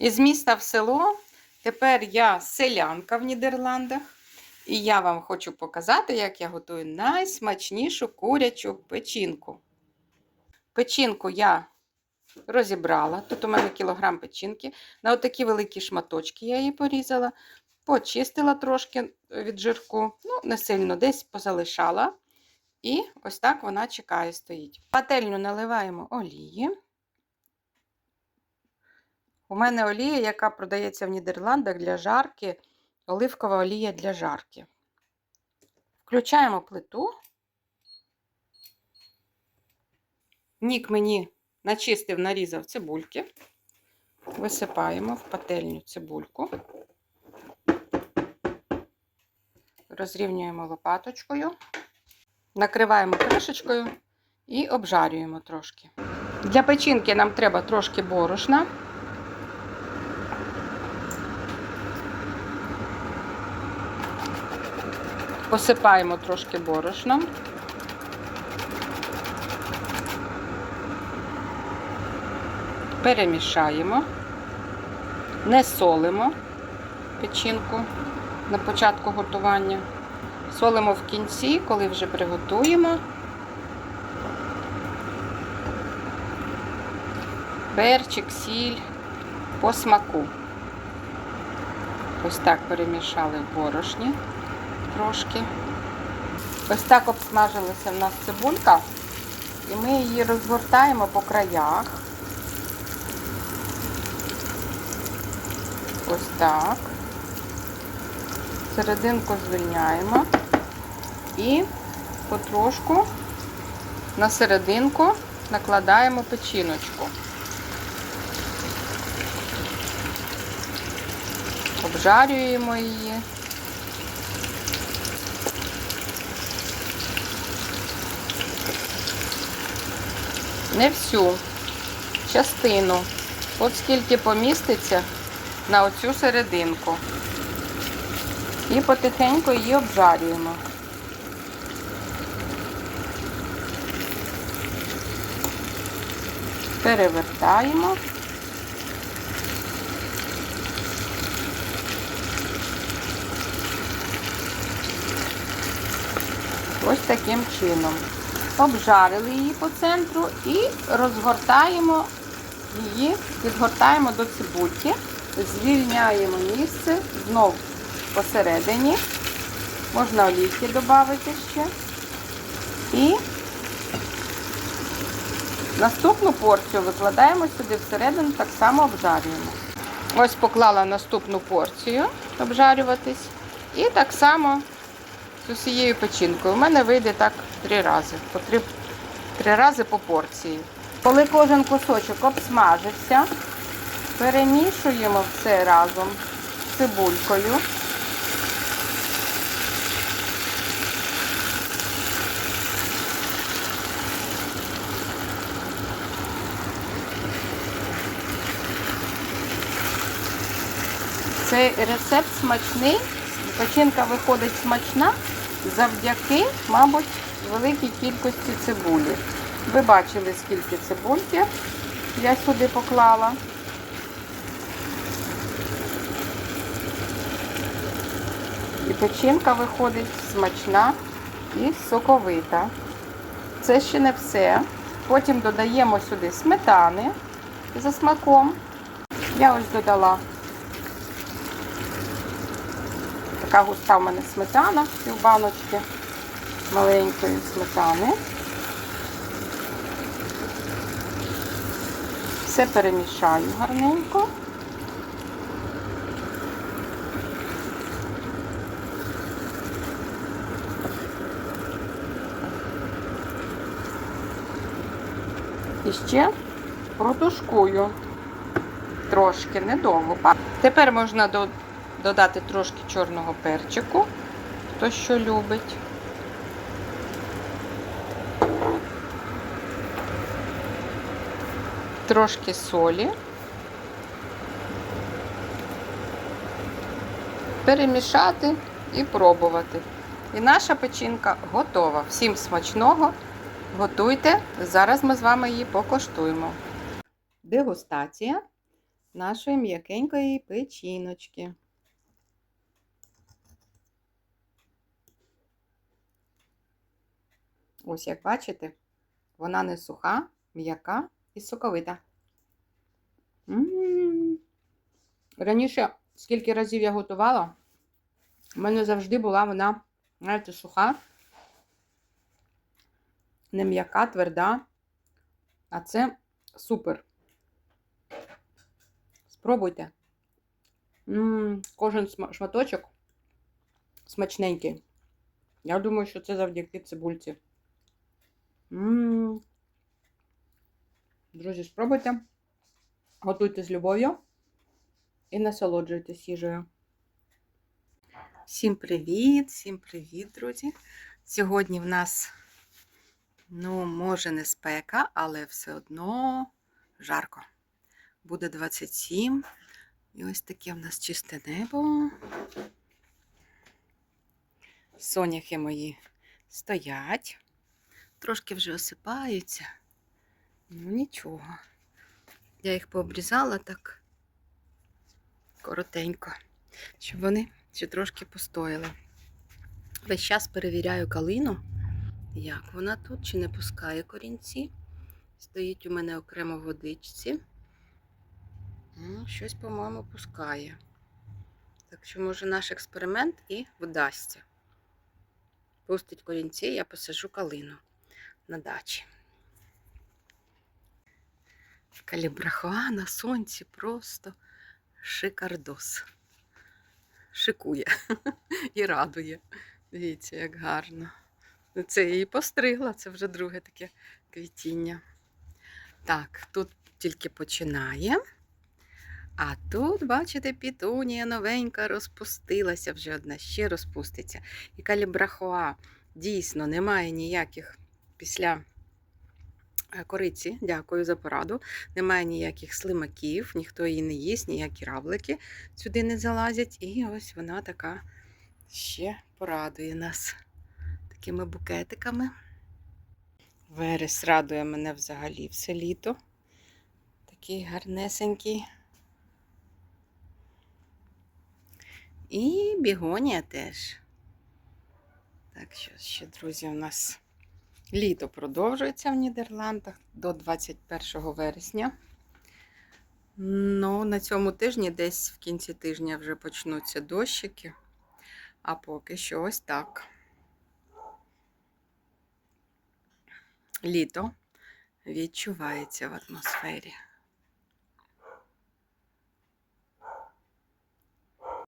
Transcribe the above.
Із міста в село. Тепер я селянка в Нідерландах. І я вам хочу показати, як я готую найсмачнішу курячу печінку. Печінку я розібрала. Тут у мене кілограм печінки. На отакі великі шматочки я її порізала, почистила трошки від жирку, ну, не сильно десь позалишала. І ось так вона чекає, стоїть. Пательню наливаємо олії. У мене олія, яка продається в Нідерландах для жарки, оливкова олія для жарки. Включаємо плиту. Нік мені начистив, нарізав цибульки. Висипаємо в пательню цибульку. Розрівнюємо лопаточкою, накриваємо кришечкою і обжарюємо трошки. Для печінки нам треба трошки борошна. Посипаємо трошки борошном. Перемішаємо, не солимо печінку на початку готування. Солимо в кінці, коли вже приготуємо. Перчик, сіль по смаку. Ось так перемішали в борошні трошки. Ось так обсмажилася в нас цибулька, і ми її розгортаємо по краях. Ось так. Серединку звільняємо і потрошку на серединку накладаємо печіночку. Обжарюємо її. Не всю частину. От скільки поміститься на оцю серединку. І потихеньку її обжарюємо. Перевертаємо. Ось таким чином. Обжарили її по центру і розгортаємо її, підгортаємо до цибульки, звільняємо місце знов посередині. Можна олійки додати ще. І наступну порцію викладаємо сюди всередину, так само обжарюємо. Ось поклала наступну порцію обжарюватись. І так само з усією печінкою. У мене вийде так три рази. По три, три рази по порції. Коли кожен кусочок обсмажився, перемішуємо все разом з цибулькою. Цей рецепт смачний, печінка виходить смачна завдяки, мабуть, великій кількості цибулі. Ви бачили, скільки цибульки я сюди поклала. І печінка виходить смачна і соковита. Це ще не все. Потім додаємо сюди сметани за смаком. Я ось додала така густа в мене сметана, пів баночки маленької сметани. Все перемішаю гарненько. І ще протушкую трошки недовго. Тепер можна додати трошки чорного перчику, хто що любить. Трошки солі. Перемішати і пробувати. І наша печінка готова. Всім смачного! Готуйте. Зараз ми з вами її покоштуємо. Дегустація. нашої м'якенької печіночки. Ось як бачите, вона не суха, м'яка і соковита. М. Раніше, скільки разів я готувала, в мене завжди була вона, знаєте, суха, не м'яка, тверда. А це супер. Спробуйте. М, Кожен сма- шматочок смачненький. Я думаю, що це завдяки цибульці. М. Друзі, спробуйте. Готуйте з любов'ю і насолоджуйтесь їжею. Всім привіт, всім привіт, друзі. Сьогодні в нас, ну, може, не спека, але все одно жарко. Буде 27. І ось таке в нас чисте небо. Соняхи мої стоять. Трошки вже осипаються. Ну, нічого. Я їх пообрізала так коротенько, щоб вони ще трошки постояли. Весь час перевіряю калину, як вона тут, чи не пускає корінці. Стоїть у мене окремо в водичці. Ну, щось, по-моєму, пускає. Так що, може, наш експеримент і вдасться. Пустить корінці, я посажу калину на дачі. Калібрахуа на сонці просто шикардос. Шикує і радує. Дивіться, як гарно. Ну, Це її постригла, це вже друге таке квітіння. Так, тут тільки починає. А тут, бачите, пітунія новенька розпустилася, вже одна ще розпуститься. І калібрахуа дійсно немає ніяких після кориці, дякую за пораду. Немає ніяких слимаків, ніхто її не їсть, ніякі равлики сюди не залазять. І ось вона така ще порадує нас такими букетиками. Верес радує мене взагалі все літо. Такий гарнесенький. І бігонія теж. Так що ще, друзі, у нас літо продовжується в Нідерландах до 21 вересня. Ну, на цьому тижні, десь в кінці тижня вже почнуться дощики. А поки що ось так. Літо відчувається в атмосфері.